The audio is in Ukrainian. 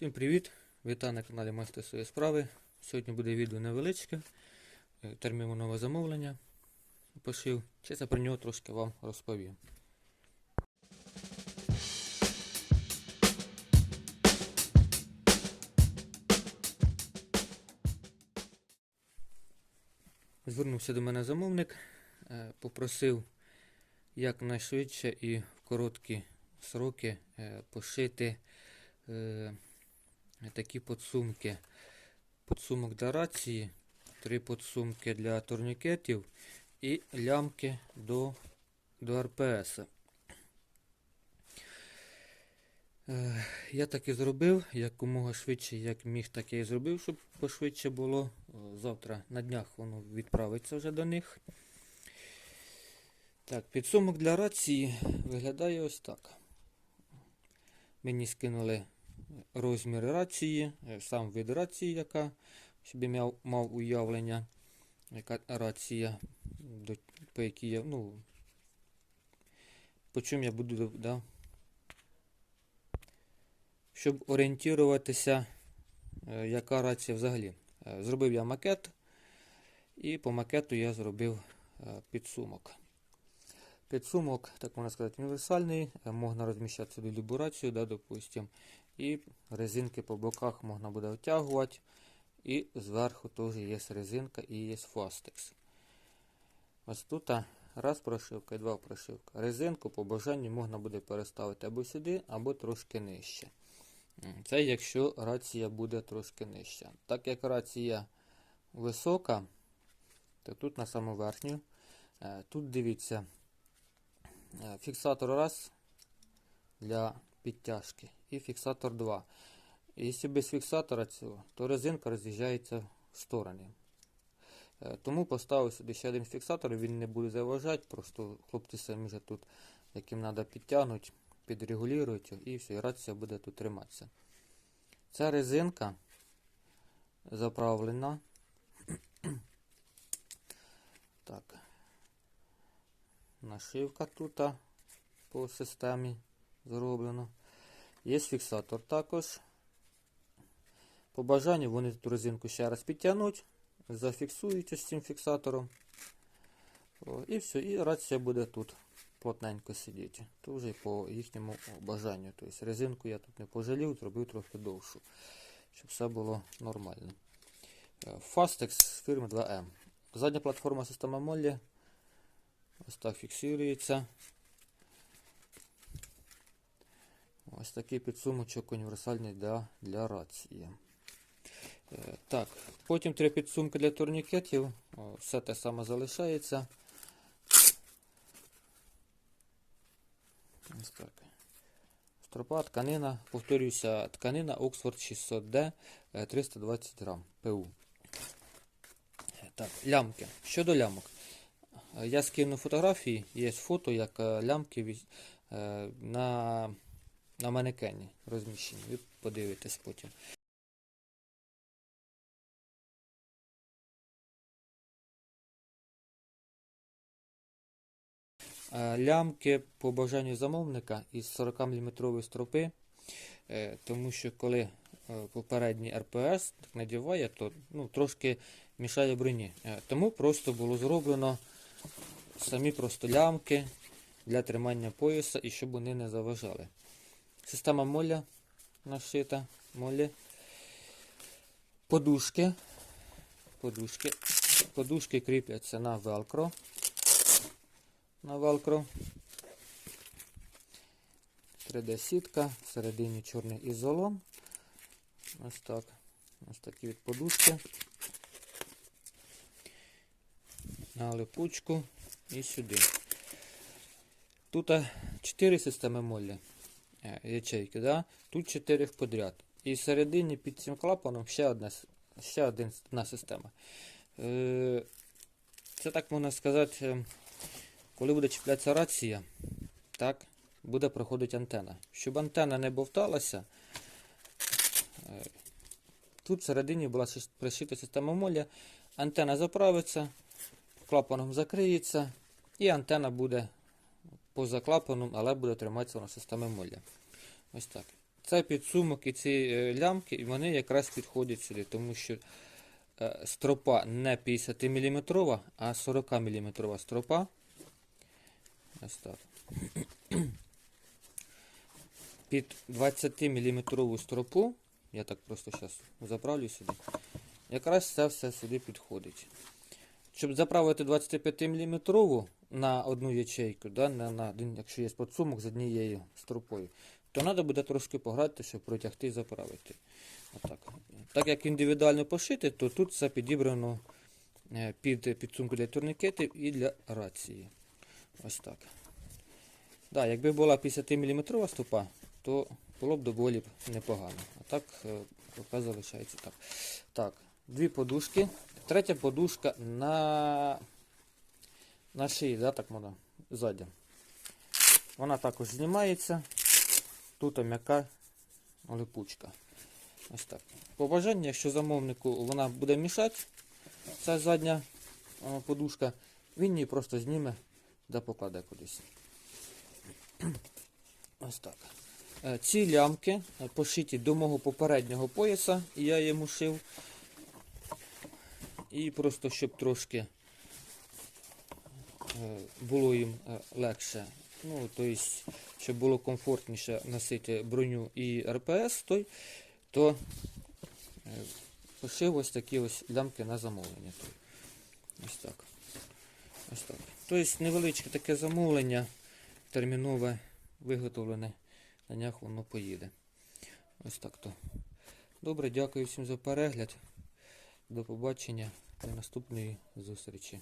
Всім привіт! Вітаю на каналі Майстер своєї справи. Сьогодні буде відео невеличке. Е, Термінове замовлення. Пошив. Чесно про нього трошки вам розповім. Звернувся до мене замовник, е, попросив якнайшвидше і в короткі сроки е, пошити такі подсумки. Подсумок для рації, три подсумки для турнікетів і лямки до, до РПС. Е, Я так і зробив, якомога швидше, як міг, так я і зробив, щоб пошвидше було. Завтра на днях воно відправиться вже до них. Так, підсумок для рації виглядає ось так. Мені скинули розмір рації, е, сам вид рації, яка, щоб я мав, мав уявлення, яка рація, до, по якій я, ну, по чому я буду, да, щоб орієнтуватися, е, яка рація взагалі. Е, Зробив я макет, і по макету я зробив підсумок. Підсумок, так можна сказати, універсальний, можна розміщати сюди любу рацію, да, допустим. І резинки по боках можна буде втягувати. І зверху теж є резинка і є фастекс. Ось тут раз прошивка і два прошивка. Резинку по бажанню можна буде переставити або сюди, або трошки нижче. Це якщо рація буде трошки нижча. Так як рація висока, то тут на саму верхню. Е, Тут дивіться, е, фіксатор раз для підтяжки і фіксатор 2. Якщо без фіксатора цього, то резинка роз'їжджається в сторони. Е, Тому поставив сюди ще один фіксатор, він не буде заважати, просто хлопці самі вже тут, яким треба підтягнути, підрегулюють і все, і рація буде тут триматися. Ця резинка заправлена. Так. Нашивка тут по системі зроблено. Є фіксатор також. По бажанню вони тут резинку ще раз підтягнуть, зафіксують ось цим фіксатором. О, і все, і рація буде тут плотненько сидіти. То вже по їхньому бажанню. Тобто резинку я тут не пожалів, зробив трохи довшу, щоб все було нормально. Е, Fastex з фірми 2M. Задня платформа система Molly. Ось так фіксується. Ось такий підсумочок універсальний для, для рації. Е, Так, потім три підсумки для турнікетів. Все те саме залишається. Стропа, тканина, повторюся, тканина Oxford 600D е, 320 грам ПУ. Е, Так, лямки. Щодо лямок. Е, Я скину фотографії, є фото, як лямки на, на манекені розміщені. Ви подивитесь потім. Е, Лямки по бажанню замовника із 40 мм стропи, е, тому що коли е, попередній РПС так надіває, то ну, трошки мішає броні. Тому просто було зроблено самі просто лямки для тримання пояса і щоб вони не заважали. Система моля нашита, молі. Подушки. Подушки. Подушки кріпляться на велкро. На велкро. 3D-сітка, всередині чорний ізолон. Ось так. Ось такі від подушки. На липучку і сюди. Тут 4 системи молі ячейки, да? тут 4 в подряд. І всередині під цим клапаном ще одна, ще одна система. Е, Це так можна сказати, е, коли буде чіплятися рація, так, буде проходити антена. Щоб антена не бовталася, е, тут всередині була пришита система моля, антена заправиться, клапаном закриється, і антена буде поза клапаном, але буде триматися на системі моля. Ось так. Це підсумок і ці е, лямки, і вони якраз підходять сюди, тому що е, стропа не 50 мм, а 40 мм стропа. Ось так. Під 20 мм стропу, я так просто зараз заправлю сюди, якраз це все сюди підходить. Щоб заправити 25 мм на одну ячейку, да, на, на, один, якщо є підсумок з однією стропою, то треба буде трошки пограти, щоб протягти і заправити. Отак. Так як індивідуально пошити, то тут все підібрано е, під підсумку для турнікетів і для рації. Ось так. Да, якби була 50 мм стопа, то було б доволі непогано. А так е, поки залишається так. Так, дві подушки. Третя подушка на, на шиї, да, так можна, ззаді. Вона також знімається. Тут м'яка липучка. Ось так. По бажанню, якщо замовнику вона буде мішати, ця задня подушка, він її просто зніме да покладе кудись. Ось так. Е, Ці лямки е, пошиті до мого попереднього пояса, я йому шив. І просто щоб трошки було їм е, легше. Ну, тобто, щоб було комфортніше носити броню і РПС, той, то е, пошив ось такі ось лямки на замовлення. той. Ось так. Ось так. Тобто невеличке таке замовлення, термінове, виготовлене, на днях воно поїде. Ось так то. Добре, дякую всім за перегляд. До побачення до наступної зустрічі.